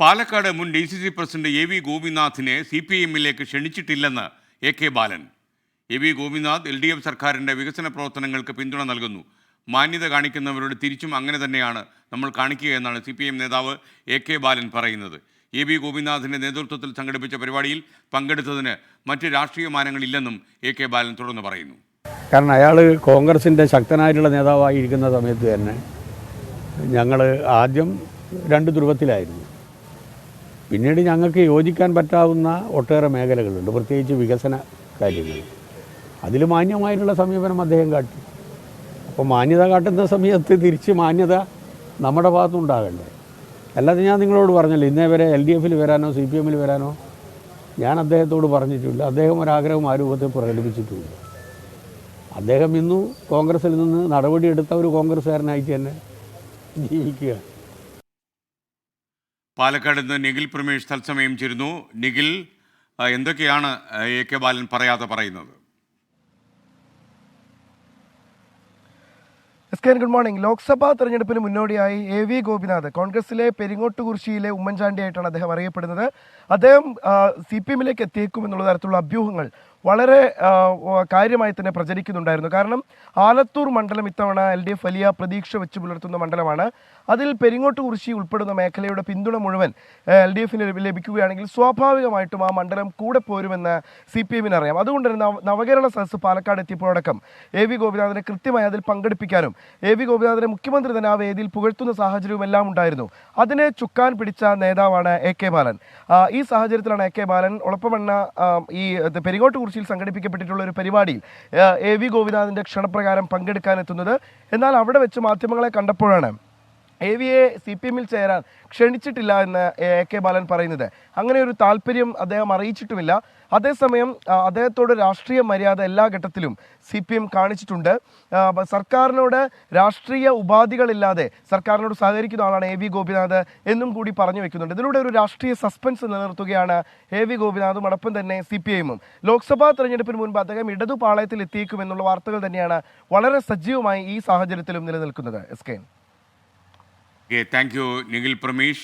പാലക്കാട് മുൻ D C C president A V ഗോപിനാഥിനെ C P എമ്മിലേക്ക് ക്ഷണിച്ചിട്ടില്ലെന്ന് A K Balan. A V Gopinath L D F സർക്കാരിന്റെ വികസന പ്രവർത്തനങ്ങൾക്ക് പിന്തുണ നൽകുന്നു. മാന്യത കാണിക്കുന്നവരോട് തിരിച്ചും അങ്ങനെ തന്നെയാണ് നമ്മൾ കാണിക്കുക എന്നാണ് സി പി എം നേതാവ് എ കെ ബാലൻ പറയുന്നത്. എ വി ഗോപിനാഥിന്റെ നേതൃത്വത്തിൽ സംഘടിപ്പിച്ച പരിപാടിയിൽ പങ്കെടുത്തതിന് മറ്റ് രാഷ്ട്രീയ മാനങ്ങളില്ലെന്നും എ കെ ബാലൻ തുടർന്ന് പറയുന്നു. കാരണം അയാൾ കോൺഗ്രസിന്റെ ശക്തനായിട്ടുള്ള നേതാവായിരിക്കുന്ന സമയത്ത് തന്നെ ഞങ്ങൾ ആദ്യം രണ്ട് ധ്രുവത്തിലായിരുന്നു. പിന്നീട് ഞങ്ങൾക്ക് യോജിക്കാൻ പറ്റാവുന്ന ഒട്ടേറെ മേഖലകളുണ്ട്. പ്രത്യേകിച്ച് വികസന കാര്യങ്ങൾ. അതിൽ മാന്യമായിട്ടുള്ള സമീപനം അദ്ദേഹം കാട്ടി. അപ്പോൾ മാന്യത കാട്ടുന്ന സമയത്ത് തിരിച്ച് മാന്യത നമ്മുടെ ഭാഗത്തുനിന്നുണ്ടാകണ്ടേ അല്ലാതെ ഞാൻ നിങ്ങളോട് പറഞ്ഞല്ലോ ഇന്നേ വരെ എൽ ഡി എഫിൽ വരാനോ സി പി എമ്മിൽ വരാനോ ഞാൻ അദ്ദേഹത്തോട് പറഞ്ഞിട്ടില്ല അദ്ദേഹം ഒരാഗ്രഹം ആ രൂപത്തിൽ പ്രകടിപ്പിച്ചിട്ടുമില്ല അദ്ദേഹം ഇന്നു കോൺഗ്രസിൽ നിന്ന് നടപടിയെടുത്ത ഒരു കോൺഗ്രസ്സുകാരനായിട്ട് തന്നെ ജീവിക്കുക പാലക്കാട് നിന്ന് നിഖിൽ പ്രമേഷ് തത്സമയം ചേരുന്നു. നിഖിൽ എന്തൊക്കെയാണ് എ കെ ബാലൻ പറയാതെ പറയുന്നത്? Good morning. ലോക്സഭാ തെരഞ്ഞെടുപ്പിന് മുന്നോടിയായി എ വി ഗോപിനാഥ് കോൺഗ്രസിലെ പെരിങ്ങോട്ടുകുറിശ്ശിയിലെ ഉമ്മൻചാണ്ടിയായിട്ടാണ് അദ്ദേഹം അറിയപ്പെടുന്നത്. അദ്ദേഹം സി പി എമ്മിലേക്ക് എത്തിയേക്കും എന്നുള്ള തരത്തിലുള്ള അഭ്യൂഹങ്ങൾ വളരെ കാര്യമായി തന്നെ പ്രചരിക്കുന്നുണ്ടായിരുന്നു. കാരണം ആലത്തൂർ മണ്ഡലം ഇത്തവണ എൽ ഡി എഫ് വലിയ പ്രതീക്ഷ വെച്ച് പുലർത്തുന്ന മണ്ഡലമാണ്. അതിൽ പെരിങ്ങോട്ട് കുറിശി ഉൾപ്പെടുന്ന മേഖലയുടെ പിന്തുണ മുഴുവൻ എൽ ഡി എഫിന് ലഭിക്കുകയാണെങ്കിൽ സ്വാഭാവികമായിട്ടും ആ മണ്ഡലം കൂടെ പോരുമെന്ന് സി പി എമ്മിന് അറിയാം അതുകൊണ്ട് തന്നെ നവകേരള സദസ് പാലക്കാട് എത്തിയപ്പോഴടക്കം എ വി ഗോപിനാഥനെ കൃത്യമായി അതിൽ പങ്കെടുപ്പിക്കാനും എ വി ഗോപിനാഥനെ മുഖ്യമന്ത്രി തന്നെ ആ വേദിയിൽ പുകഴ്ത്തുന്ന സാഹചര്യവും എല്ലാം ഉണ്ടായിരുന്നു. അതിനെ ചുക്കാൻ പിടിച്ച നേതാവാണ് എ കെ ബാലൻ. ഈ സാഹചര്യത്തിലാണ് എ കെ ബാലൻ ഉളപ്പമണ്ണ ഈ പെരിങ്ങോട്ട് ഇത് പെരിങ്ങോട്ടുകുറിച്ചിയിൽ സംഘടിപ്പിക്കപ്പെട്ടിട്ടുള്ള ഒരു പരിപാടിയിൽ എ വി ഗോപിനാഥിന്റെ ക്ഷണപ്രകാരം പങ്കെടുക്കാനെത്തുന്നത്. എന്നാൽ അവിടെ വെച്ച് മാധ്യമങ്ങളെ കണ്ടപ്പോഴാണ് A V A C P എമ്മിൽ ചേരാൻ ക്ഷണിച്ചിട്ടില്ല എന്ന് എ കെ ബാലൻ പറയുന്നത്. അങ്ങനെ ഒരു താല്പര്യം അദ്ദേഹം അറിയിച്ചിട്ടുമില്ല. അതേസമയം അദ്ദേഹത്തോട് രാഷ്ട്രീയ മര്യാദ എല്ലാ ഘട്ടത്തിലും സി പി എം കാണിച്ചിട്ടുണ്ട്. സർക്കാരിനോട് രാഷ്ട്രീയ ഉപാധികളില്ലാതെ സർക്കാരിനോട് സഹകരിക്കുന്ന ആളാണ് എ വി ഗോപിനാഥ് എന്നും കൂടി പറഞ്ഞു വെക്കുന്നുണ്ട്. ഇതിലൂടെ ഒരു രാഷ്ട്രീയ സസ്പെൻസ് നിലനിർത്തുകയാണ് എ വി ഗോപിനാഥും അടപ്പം തന്നെ സി പി ഐഎമ്മും. ലോക്സഭാ തെരഞ്ഞെടുപ്പിന് മുൻപ് അദ്ദേഹം ഇടതു പാളയത്തിൽ എത്തിയേക്കും എന്നുള്ള വാർത്തകൾ തന്നെയാണ് വളരെ സജീവമായി ഈ സാഹചര്യത്തിലും നിലനിൽക്കുന്നത്. S K thank you Nikhil Pramesh